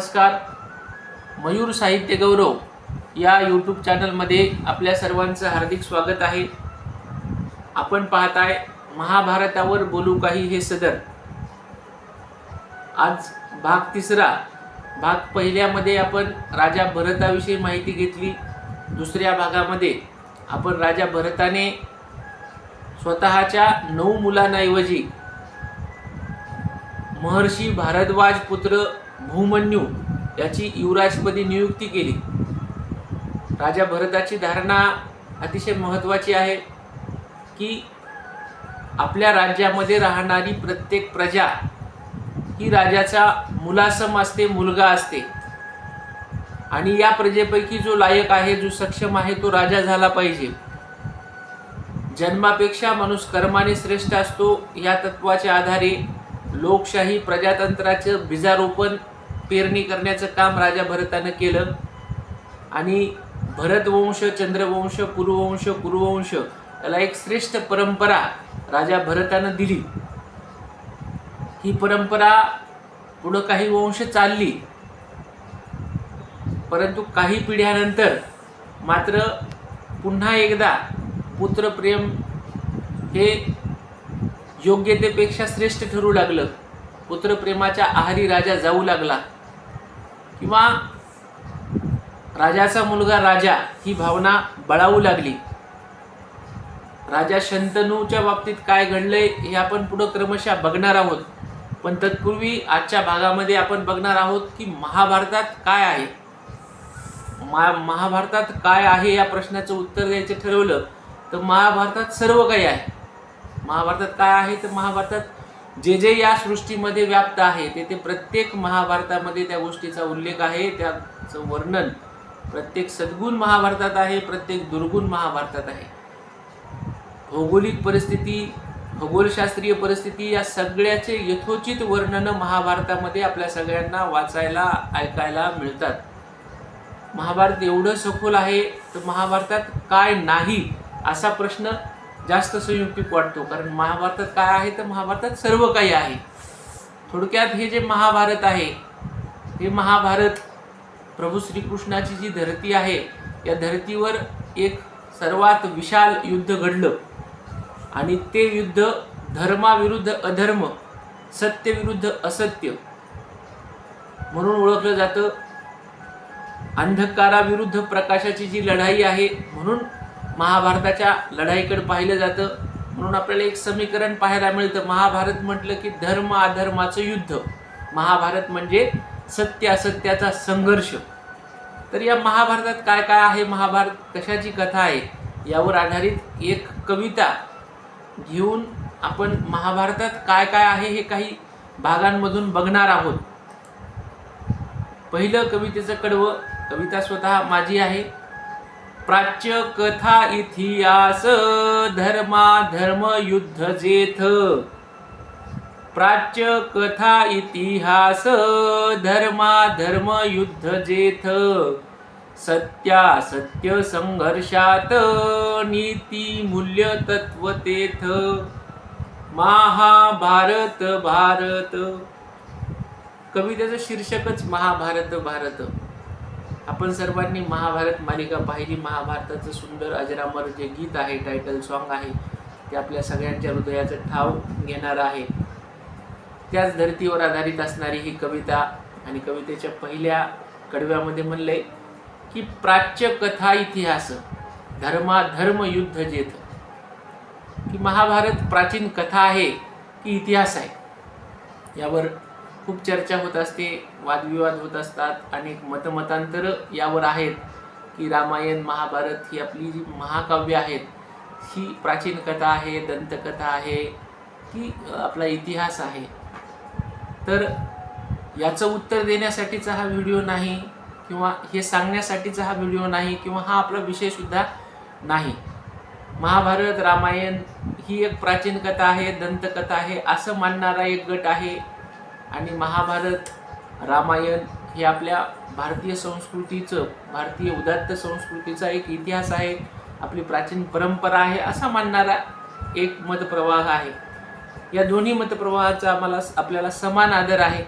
नमस्कार. मयूर साहित्य गौरव या यूट्यूब चॅनलमध्ये आपल्या सर्वांचं हार्दिक स्वागत आहे. आपण पाहताय महाभारतावर बोलू काही हे सदर आज भाग तिसरा. भाग पहिल्यामध्ये आपण राजा भरताविषयी माहिती घेतली. दुसऱ्या भागामध्ये आपण राजा भरताने स्वतःच्या नऊ मुलांऐवजी महर्षी भारद्वाज पुत्र भूमन्यू याची युवराजपदी नियुक्ती केली. राजा भरताची धारणा अतिशय महत्त्वाची आहे की आपल्या राज्यामध्ये राहणारी प्रत्येक प्रजा ही राजाचा मुलासम असते मुलगा असते. आणि या प्रजेपैकी जो लायक आहे जो सक्षम आहे तो राजा झाला पाहिजे. जन्मापेक्षा माणूस कर्माने श्रेष्ठ असतो या तत्वाच्या आधारे लोकशाही प्रजातंत्राचं बीजारोपण पेरणी करण्याचं काम राजा भरतानं केलं. आणि भरतवंश चंद्रवंश कुरुवंश कुरुवंश याला एक श्रेष्ठ परंपरा राजा भरतानं दिली. ही परंपरा पुढं काही वंश चालली. परंतु काही पिढ्यानंतर मात्र पुन्हा एकदा पुत्रप्रेम हे योग्यतेपेक्षा श्रेष्ठ ठरू लागलं. पुत्रप्रेमाच्या आहारी राजा जाऊ लागला. किंवा राजाचा मुलगा राजा ही भावना बळावू लागली. राजा शंतनूच्या बाबतीत काय घडलंय हे आपण पुढं क्रमशः बघणार आहोत. पण तत्पूर्वी आजच्या भागामध्ये आपण बघणार आहोत की महाभारतात काय आहे? मा महाभारतात काय आहे या प्रश्नाचं उत्तर द्यायचं ठरवलं तर महाभारतात सर्व काही आहे. महाभारतात काय आहे? तर महाभारतात जे जे या सृष्टीमध्ये व्याप्त आहे ते ते प्रत्येक महाभारतामध्ये त्या गोष्टीचा उल्लेख आहे त्याचं वर्णन प्रत्येक सद्गुण महाभारतात आहे प्रत्येक दुर्गुण महाभारतात आहे. भौगोलिक परिस्थिती खगोलशास्त्रीय परिस्थिती या सगळ्याचे यथोचित वर्णन महाभारतामध्ये आपल्या सगळ्यांना वाचायला ऐकायला मिळतात. महाभारत एवढं सखोल आहे तर महाभारतात काय नाही असा प्रश्न जास्त संयुक्तिक वाटतो. कारण महाभारतात काय आहे तर महाभारतात सर्व काही आहे. थोडक्यात हे जे महाभारत आहे हे महाभारत प्रभू श्रीकृष्णाची जी धरती आहे या धरतीवर एक सर्वात विशाल युद्ध घडलं. आणि ते युद्ध धर्माविरुद्ध अधर्म सत्यविरुद्ध असत्य म्हणून ओळखलं जातं. अंधकाराविरुद्ध प्रकाशाची जी लढाई आहे म्हणून महाभारताच्या लढाईकडे पाहिलं जातं. म्हणून आपल्याला एक समीकरण पाहायला मिळतं. महाभारत म्हटलं की धर्म अधर्माचं युद्ध. महाभारत म्हणजे सत्य असत्याचा संघर्ष. तर या महाभारतात काय काय आहे? महाभारत कशाची कथा आहे? यावर आधारित एक कविता घेऊन आपण महाभारतात काय काय आहे हे काही भागांमधून बघणार आहोत. पहिलं कवितेचं कडवं कविता स्वतः माझी आहे. प्राच्य कथा इतिहास धर्मा धर्म युद्ध जेथ प्राच्य कथा इतिहास धर्मा धर्म युद्ध जेथ सत्या सत्य संघर्षात नीती मूल्य तत्व तेथ महाभारत भारत। कवितेचं शीर्षकच महाभारत भारत. आपण सर्वांनी महाभारत मालिका पाहिली. महाभारताचं सुंदर अजरामर जे गीत आहे टायटल सॉन्ग आहे ते आपल्या सगळ्यांच्या हृदयाचं ठाव घेणारं आहे. त्याच धर्तीवर आधारित असणारी ही कविता आणि कवितेच्या पहिल्या कडव्यामध्ये म्हणले की प्राच्य कथा इतिहास धर्माधर्म युद्ध जेथ. की महाभारत प्राचीन कथा आहे की इतिहास आहे? यावर खूप चर्चा होत असते वादविवाद होत असतात. अनेक मतमतांतर यावर आहेत की रामायण महाभारत ही आपली जी महाकाव्य आहेत ही प्राचीन कथा आहे दंतकथा आहे की आपला इतिहास आहे. तर याचं उत्तर देण्यासाठीचा हा व्हिडिओ नाही किंवा हे सांगण्यासाठीचा हा व्हिडिओ नाही किंवा हा आपला विषयसुद्धा नाही. महाभारत रामायण ही एक प्राचीन कथा आहे दंतकथा आहे असं मानणारा एक गट आहे. आणि महाभारत रामायण हे आपल्या भारतीय संस्कृतीचं भारतीय उदात्त संस्कृतीचा एक इतिहास आहे. आपली प्राचीन परंपरा आहे असा मानणारा एक मतप्रवाह आहे. या दोन्ही मतप्रवाहाचा आम्हाला आपल्याला समान आदर आहे.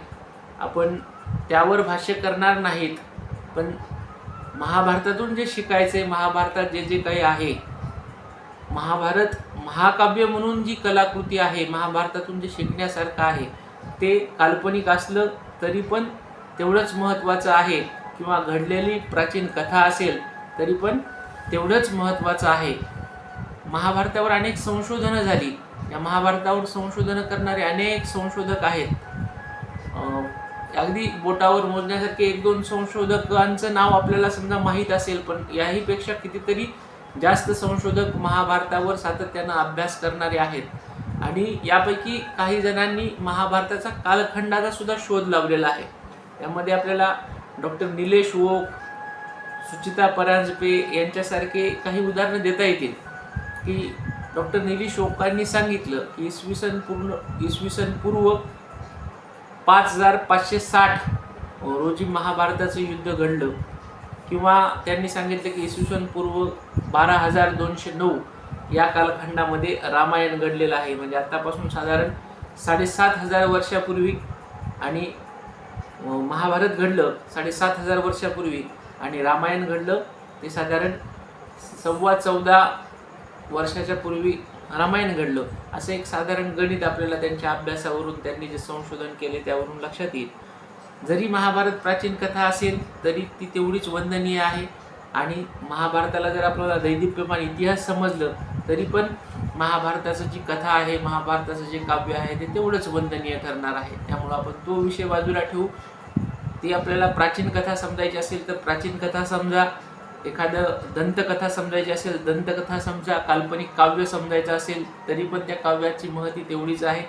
आपण त्यावर भाष्य करणार नाहीत पण महाभारतातून जे शिकायचं आहे महाभारतात जे जे काही आहे महाभारत महाकाव्य म्हणून जी कलाकृती आहे महाभारतातून जे शिकण्यासारखं आहे ते काल्पनिक असलं तरी पण तेवढंच महत्त्वाचं आहे किंवा घडलेली प्राचीन कथा असेल तरी पण तेवढंच महत्त्वाचं आहे. महाभारतावर अनेक संशोधनं झाली. या महाभारतावर संशोधनं करणारे अनेक संशोधक आहेत. अगदी बोटावर मोजण्यासारखे एक दोन संशोधकांचं नाव आपल्याला समजा माहीत असेल पण याहीपेक्षा कितीतरी जास्त संशोधक महाभारतावर सातत्यानं अभ्यास करणारे आहेत. आणि यापैकी काही जणांनी महाभारताचा कालखंडाचा सुद्धा शोध लावलेला आहे. त्यामध्ये आपल्याला डॉक्टर निलेश ओक सुचिता परांजपे यांच्यासारखे काही उदाहरणं देता येतील. की डॉक्टर निलेश ओकांनी सांगितलं की इसवी सन पूर्ण इसवी सन पूर्व पाच हजार पाचशे साठ रोजी महाभारताचं युद्ध घडलं. किंवा त्यांनी सांगितलं की इसवी सन पूर्व बारा हजार दोनशे नऊ या कालखंडामध्ये रामायण घडलेलं आहे. म्हणजे आत्तापासून साधारण साडेसात हजार वर्षापूर्वी आणि महाभारत घडलं साडेसात हजार वर्षापूर्वी आणि रामायण घडलं ते साधारण सव्वा चौदा वर्षाच्या पूर्वी रामायण घडलं. असं एक साधारण गणित आपल्याला त्यांच्या अभ्यासावरून त्यांनी जे संशोधन केले त्यावरून लक्षात येईल. जरी महाभारत प्राचीन कथा असेल तरी ती तेवढीच वंदनीय आहे. आणि महाभारताला जर आपल्याला दैदिप्यमान इतिहास समजलं तरी पण महाभारताचं जी कथा आहे महाभारताचं जे काव्य आहे ते तेवढंच वंदनीय ठरणार आहे. त्यामुळं आपण तो विषय बाजूला ठेवू. ती आपल्याला प्राचीन कथा समजायची असेल तर प्राचीन कथा समजा एखादं दंतकथा समजायची असेल दंतकथा समजा काल्पनिक काव्य समजायचं असेल तरी पण त्या काव्याची महती तेवढीच आहे.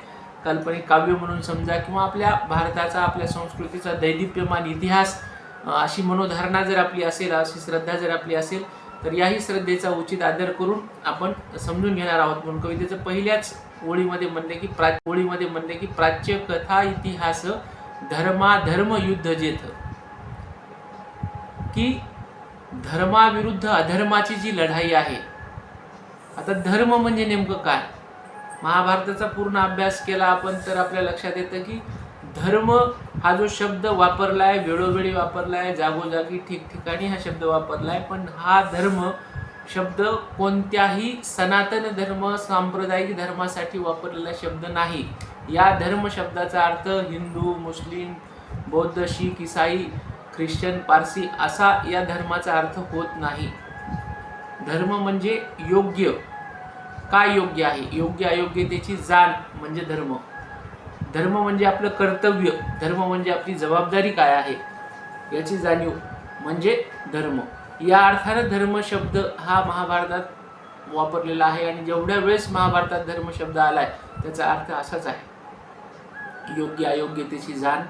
काल्पनिक काव्य म्हणून समजा किंवा आपल्या भारताचा आपल्या संस्कृतीचा दैदिप्यमान इतिहास अशी मनोधारणा जर आपली असेल अशी श्रद्धा जर आपली असेल तर याही श्रद्धेचा उचित आदर करून आपण समजून घेणार आहोत म्हणून कवितेचं पहिल्याच ओळीमध्ये म्हणले की प्रा ओळीमध्ये म्हणले की प्राच्य कथा इतिहास धर्माधर्म युद्ध जेथ. की धर्माविरुद्ध अधर्माची जी लढाई आहे आता धर्म म्हणजे नेमकं काय? महाभारताचा पूर्ण अभ्यास केला आपण तर आपल्या लक्षात येतं की धर्म हा जो शब्द वापरला आहे वेळोवेळी वापरला आहे जागोजागी ठिकठिकाणी हा शब्द वापरला आहे पण हा धर्म शब्द कोणत्याही सनातन धर्म सांप्रदायिक धर्मासाठी वापरलेला शब्द नाही. या धर्म शब्दाचा अर्थ हिंदू मुस्लिम बौद्ध शीख इसाई ख्रिश्चन पारसी असा या धर्माचा अर्थ होत नाही. धर्म म्हणजे योग्य. काय योग्य आहे? योग्य अयोग्यतेची जाण म्हणजे धर्म. धर्म म्हणजे आपलं कर्तव्य. धर्म म्हणजे आपली जबाबदारी काय आहे? याची जाणीव म्हणजे धर्म. या अर्थानं धर्म शब्द हा महाभारतात वापरलेला आहे आणि जेवढ्या वेळेस महाभारतात धर्म शब्द आलाय त्याचा अर्थ असाच आहे. योग्य अयोग्यतेची जाण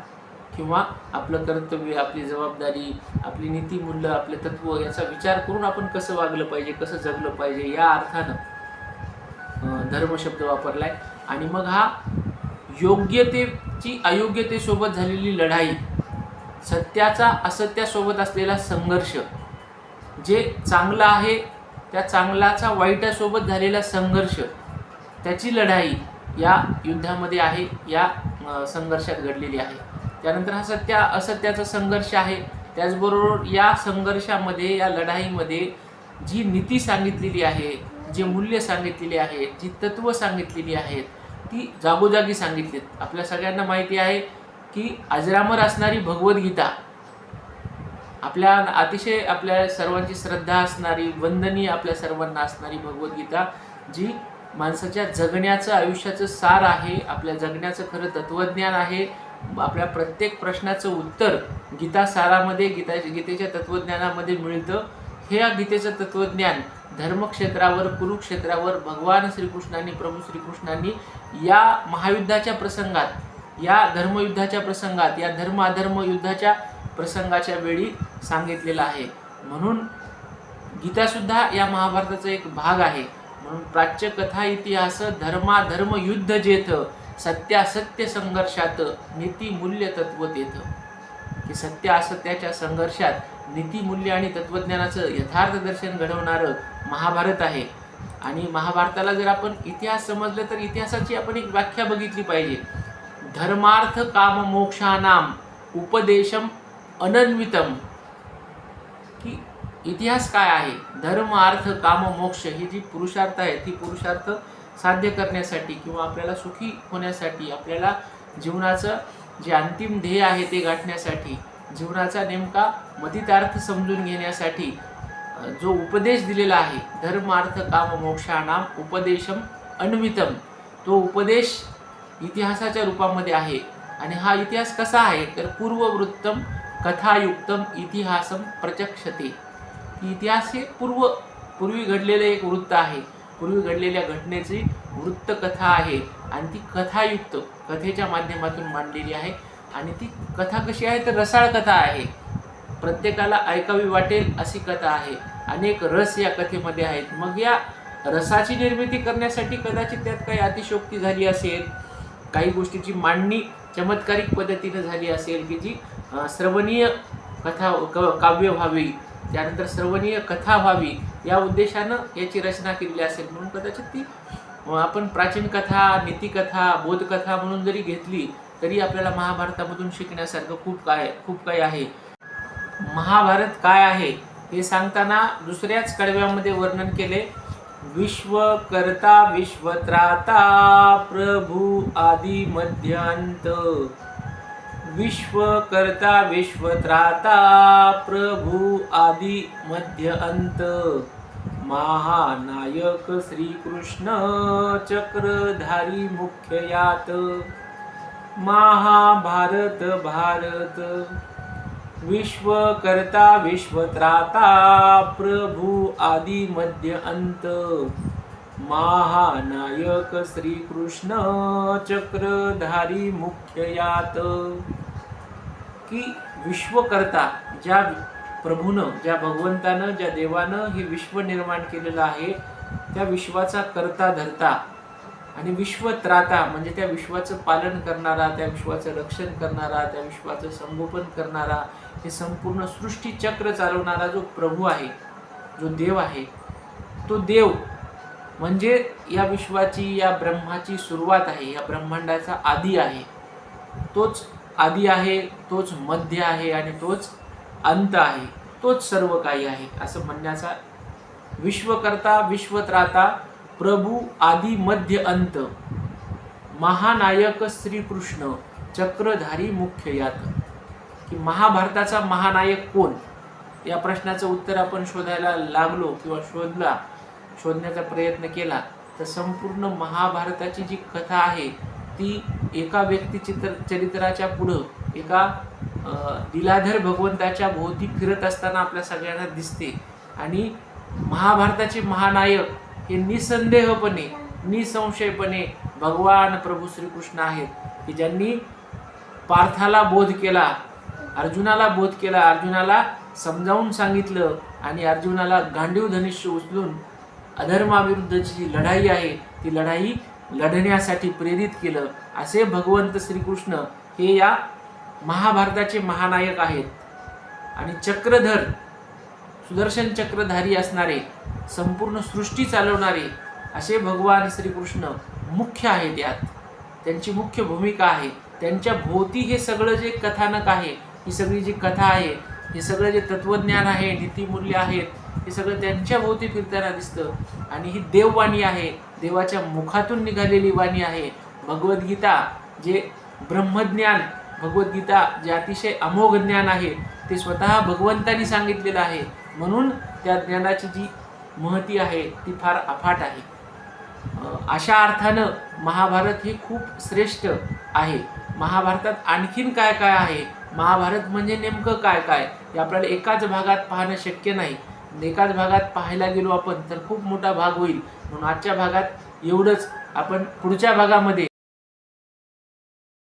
किंवा आपलं कर्तव्य आपली जबाबदारी आपली नीतिमूल्य आपले तत्व याचा विचार करून आपण कसं वागलं पाहिजे कसं जगलं पाहिजे या अर्थानं धर्मशब्द धर्म शब्द वापरलाय. आणि मग हा योग्यतेची अयोग्यतेसोबत झालेली लढाई सत्याचा असत्यासोबत असलेला संघर्ष जे चांगलं आहे त्या चांगलाचा वाईटासोबत झालेला संघर्ष त्याची लढाई या युद्धामध्ये आहे या संघर्षात घडलेली आहे. त्यानंतर हा सत्या असत्याचा संघर्ष आहे. त्याचबरोबर या संघर्षामध्ये या लढाईमध्ये जी नीती सांगितलेली आहे जे मूल्य सांगितलेली आहेत जी तत्त्व सांगितलेली आहेत ती जागोजागी सांगितलीत आपल्या सगळ्यांना माहिती आहे की अजरामर असणारी भगवद्गीता आपल्या अतिशय आपल्या सर्वांची श्रद्धा असणारी वंदनीय आपल्या सर्वांना असणारी भगवद्गीता जी माणसाच्या जगण्याचं आयुष्याचं सार आहे आपल्या जगण्याचं खरं तत्वज्ञान आहे आपल्या प्रत्येक प्रश्नाचं उत्तर गीता सारामध्ये गीता गीतेच्या तत्वज्ञानामध्ये मिळतं. हे या गीतेचं तत्वज्ञान धर्मक्षेत्रावर कुरुक्षेत्रावर भगवान श्रीकृष्णांनी प्रभू श्रीकृष्णांनी या महायुद्धाच्या प्रसंगात या धर्मयुद्धाच्या प्रसंगात या धर्म अधर्म युद्धाच्या प्रसंगाच्या वेळी सांगितलेलं आहे. म्हणून गीतासुद्धा या महाभारताचा एक भाग आहे. म्हणून प्राच्य कथा इतिहास धर्माधर्म युद्ध जेथ सत्यासत्य संघर्षात नीती मूल्य तत्व देत की सत्य असत्याच्या संघर्षात नीतिमूल्य आणि तत्त्वज्ञानाचं यथार्थ दर्शन घडवणारं महाभारत आहे. आणि महाभारताला जर आपण इतिहास समजलं तर इतिहासाची आपण एक व्याख्या बघितली पाहिजे. धर्मार्थ काम मोक्षानाम उपदेशम अनन्वितम. की इतिहास काय आहे? धर्म अर्थ काम मोक्ष ही जी पुरुषार्थ आहे ती पुरुषार्थ साध्य करण्यासाठी किंवा आपल्याला सुखी होण्यासाठी आपल्याला जीवनाचं जे अंतिम ध्येय आहे ते गाठण्यासाठी जीवनाचा नेमका मतितार्थ समजून घेण्यासाठी जो उपदेश दिलेला आहे धर्मार्थ काम मोक्षाणाम उपदेशम अन्वितम तो उपदेश इतिहासाच्या रूपामध्ये आहे. आणि हा इतिहास कसा आहे? तर पूर्ववृत्तम कथायुक्तम इतिहासम प्रचक्षते. इतिहास हे पूर्व पूर्वी घडलेलं एक वृत्त आहे. पूर्वी घडलेल्या घटनेची वृत्तकथा आहे. आणि ती कथायुक्त कथेच्या माध्यमातून मांडलेली आहे. आणि ती कथा कशी आहे तर रसाळ कथा आहे. प्रत्येकाला ऐकावी वाटेल अशी कथा आहे. अनेक रस या कथेमध्ये आहेत. मग या रसाची निर्मिती करण्यासाठी कदाचित त्यात काही अतिशोक्ती झाली असेल काही गोष्टीची मांडणी चमत्कारिक पद्धतीनं झाली असेल की जी श्रवणीय कथा क काव्य व्हावी त्यानंतर श्रवणीय कथा व्हावी या उद्देशानं याची रचना केलेली असेल. म्हणून कदाचित ती आपण प्राचीन कथा नीतिकथा बोधकथा म्हणून जरी घेतली तरी आपल्याला महाभारतामधून शिकण्यासारखं खूप काय खूप काही आहे. महाभारत काय आहे? हे सांगताना दुसऱ्याच कडव्यामध्ये वर्णन केले विश्वकर्ता विश्वत्राता प्रभू आदी मध्यांत. विश्वकर्ता विश्वत्राता प्रभू आदी मध्य अंत महानायक श्रीकृष्ण चक्रधारी मुख्य यात महाभारत भारत. विश्वकर्ता विश्वत्राता प्रभू आदि मध्य अंत. महानायक श्रीकृष्ण चक्रधारी मुख्य यात की विश्वकर्ता ज्या प्रभूनं ज्या भगवंतानं ज्या देवानं हे विश्व निर्माण केलेलं आहे त्या विश्वाचा कर्ता धरता. आणि विश्वत्राता म्हणजे त्या विश्वाचं पालन करणारा त्या विश्वाचं रक्षण करणारा त्या विश्वाचं संगोपन करणारा हे संपूर्ण सृष्टीचक्र चालवणारा जो प्रभू आहे जो देव आहे तो देव म्हणजे या विश्वाची या ब्रह्माची सुरुवात आहे या ब्रह्मांडाचा आदी आहे. तोच आदी आहे तोच मध्य आहे आणि तोच अंत आहे तोच सर्व काही आहे असं म्हणण्याचा विश्वकर्ता विश्वत्राता प्रभू आदी मध्य अंत महानायक श्रीकृष्ण चक्रधारी मुख्य यात की महाभारताचा महानायक कोण? या प्रश्नाचं उत्तर आपण शोधायला लागलो किंवा शोधला शोधण्याचा प्रयत्न केला तर संपूर्ण महाभारताची जी कथा आहे ती एका व्यक्तिचित्र चरित्राच्या पुढं एका दिलाधर भगवंताच्या भोवती फिरत असताना आपल्या सगळ्यांना दिसते. आणि महाभारताचे महानायक हे निसंदेहपणे निसंशयपणे भगवान प्रभू श्रीकृष्ण आहेत की ज्यांनी पार्थाला बोध केला अर्जुनाला बोध केला अर्जुनाला समजावून सांगितलं आणि अर्जुनाला गांडीव धनुष्य उचलून अधर्माविरुद्धची जी लढाई आहे ती लढाई लढण्यासाठी प्रेरित केलं. असे भगवंत श्रीकृष्ण हे या महाभारताचे महानायक आहेत. आणि चक्रधर सुदर्शन चक्रधारी असणारे संपूर्ण सृष्टी चालवणारे असे भगवान श्रीकृष्ण मुख्य आहेत यात. त्यांची मुख्य भूमिका आहे. त्यांच्या भोवती हे सगळं जे कथानक आहे ही सगळी जी कथा आहे हे सगळं जे तत्वज्ञान आहे नीतिमूल्य आहेत हे सगळं त्यांच्या भोवती फिरताना दिसतं. आणि ही देववाणी आहे. देवाच्या मुखातून निघालेली वाणी आहे. भगवद्गीता जे ब्रह्मज्ञान भगवद्गीता जे अतिशय अमोघ ज्ञान आहे ते स्वतः भगवंतानी सांगितलेलं आहे. म्हणून त्या ज्ञानाची जी महती आहे ती फार अफाट आहे. अशा अर्थानं महाभारत हे खूप श्रेष्ठ आहे. महाभारतात आणखीन काय काय आहे? महाभारत म्हणजे नेमकं काय काय? हे आपल्याला एकाच भागात पाहणं शक्य नाही. एकाच भागात पाहायला गेलो आपण तर खूप मोठा भाग होईल. म्हणून आजच्या भागात एवढंच. आपण पुढच्या भागामध्ये